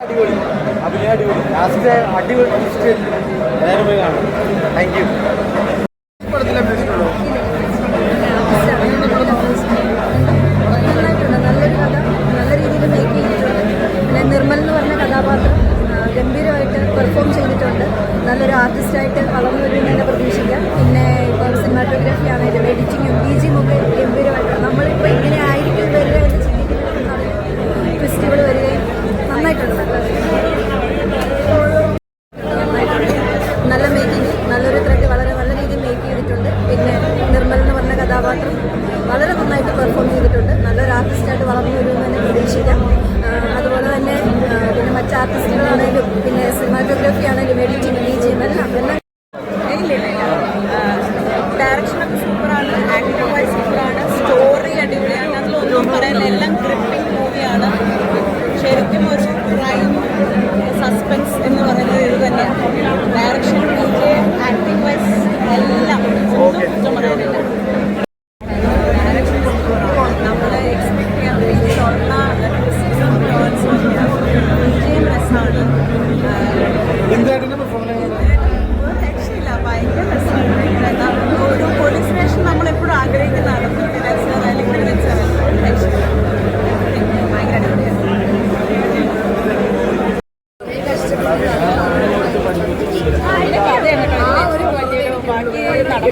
അടിപൊളി. അഭിനയ അടിപൊളി. ലാസ്റ്റ് അടിപൊളി twist. എല്ലാവരും പോയി കാണും താങ്ക് യു പടത്തിൽ അഭിനയിച്ചിട്ടുള്ളൂ നിർമ്മൽ എന്ന് കഥാപാത്രം ഗംഭീരമായിട്ട് പെർഫോം ചെയ്തിട്ടുണ്ട്. നല്ലൊരു ആർട്ടിസ്റ്റായിട്ട് വളർന്നു വരുമെന്ന് പ്രതീക്ഷിക്കാം. പിന്നെ ഇപ്പോൾ സിനിമാറ്റോഗ്രാഫി ആണെങ്കിലും എഡിറ്റിങ്ങും ബി ജിയും ഒക്കെ ഗംഭീരമായിട്ട് നമ്മളിപ്പോൾ ഇങ്ങനെ പിന്നെ മറ്റ്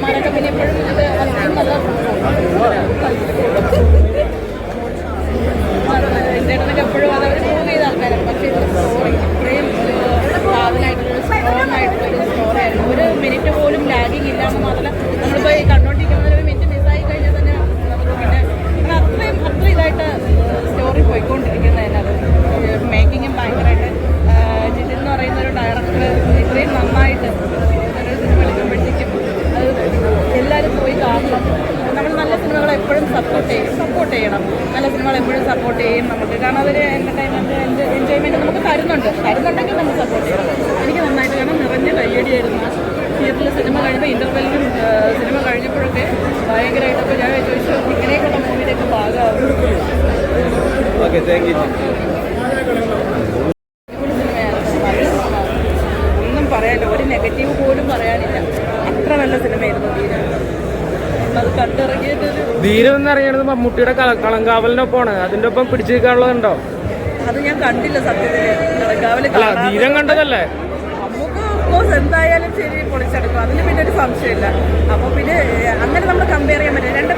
നടന്മാരൊക്കെ പിന്നെ എപ്പോഴും ഇത് നല്ല എപ്പോഴും അത് അവർ പ്രൂവ് ചെയ്ത ആൾക്കാരാണ്. പക്ഷേ ഇത് സ്റ്റോറി ഇത്രയും സാധനമായിട്ടുള്ള സ്ട്രോങ് ആയിട്ടുള്ള ഒരു സ്റ്റോറി ഒരു മിനിറ്റ് പോലും ലാഗിങ് ഇല്ലാന്ന് മാത്രമല്ല സപ്പോർട്ട് ചെയ്യണം. നല്ല സിനിമകൾ എപ്പോഴും സപ്പോർട്ട് ചെയ്യും നമുക്ക്. കാരണം അതൊരു എന്റർടൈൻമെന്റ് എൻജോയ്മെന്റ് നമുക്ക് തരുന്നുണ്ട്. തരുന്നുണ്ടെങ്കിൽ നമ്മൾ സപ്പോർട്ട് ചെയ്യണം എനിക്ക് നന്നായിട്ട് കാരണം നിറഞ്ഞ കയ്യടിയായിരുന്നു തിയേറ്ററിൽ സിനിമ കഴിയുമ്പോൾ ഇന്റർവെല്ലിനും സിനിമ കഴിഞ്ഞപ്പോഴൊക്കെ ഭയങ്കരമായിട്ടൊക്കെ ഞാൻ ചോദിച്ചു ഇങ്ങനെയൊക്കെ മൂവിയിലേക്ക് ഭാഗമാകും. ഓക്കെ താങ്ക് യു ഒന്നും പറയാനില്ല. ഒരു നെഗറ്റീവ് പോലും പറയാനില്ല. അത്ര നല്ല സിനിമയായിരുന്നു. അത് കണ്ടിറങ്ങിയത് ഒരു ധീരം എന്ന് അറിയണത് മമ്മൂട്ടിയുടെ കള- കളങ്കാവലിനൊപ്പമാണ്. അതിന്റെ ഒപ്പം പിടിച്ചു നിൽക്കാനുള്ളതുണ്ടോ അത് ഞാൻ കണ്ടില്ല സത്യത്തിൽ. കളക്കാവിൽ അല്ല ധീരം കണ്ടതല്ലേ? എന്തായാലും ശരി പൊളിച്ചെടുക്കും. അതിന് പിന്നെ ഒരു സംശയമില്ല. അപ്പോൾ പിന്നെ അങ്ങനെ നമ്മൾ കമ്പയർ ചെയ്യാൻ പറ്റില്ല. രണ്ട്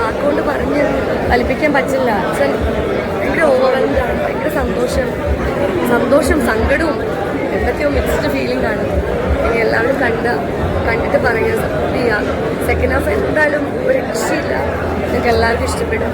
വാക്കുകൊണ്ട് പറഞ്ഞ് ഫലിപ്പിക്കാൻ പറ്റില്ല. അച്ഛൻ ഭയങ്കര ഓവർവെൽഡാണ് ഭയങ്കര സന്തോഷം. സന്തോഷം സങ്കടവും എന്തൊക്കെയോ മിക്സ്ഡ് ഫീലിംഗ് ആണ്. ഇനി എല്ലാവരും കണ്ട കണ്ടിട്ട് പറയുക സപ്പോർട്ട് ചെയ്യുക. സെക്കൻഡ് ഹാഫ് എന്തായാലും ഒരു രക്ഷയില്ല. നിങ്ങൾക്ക് എല്ലാവർക്കും ഇഷ്ടപ്പെടും.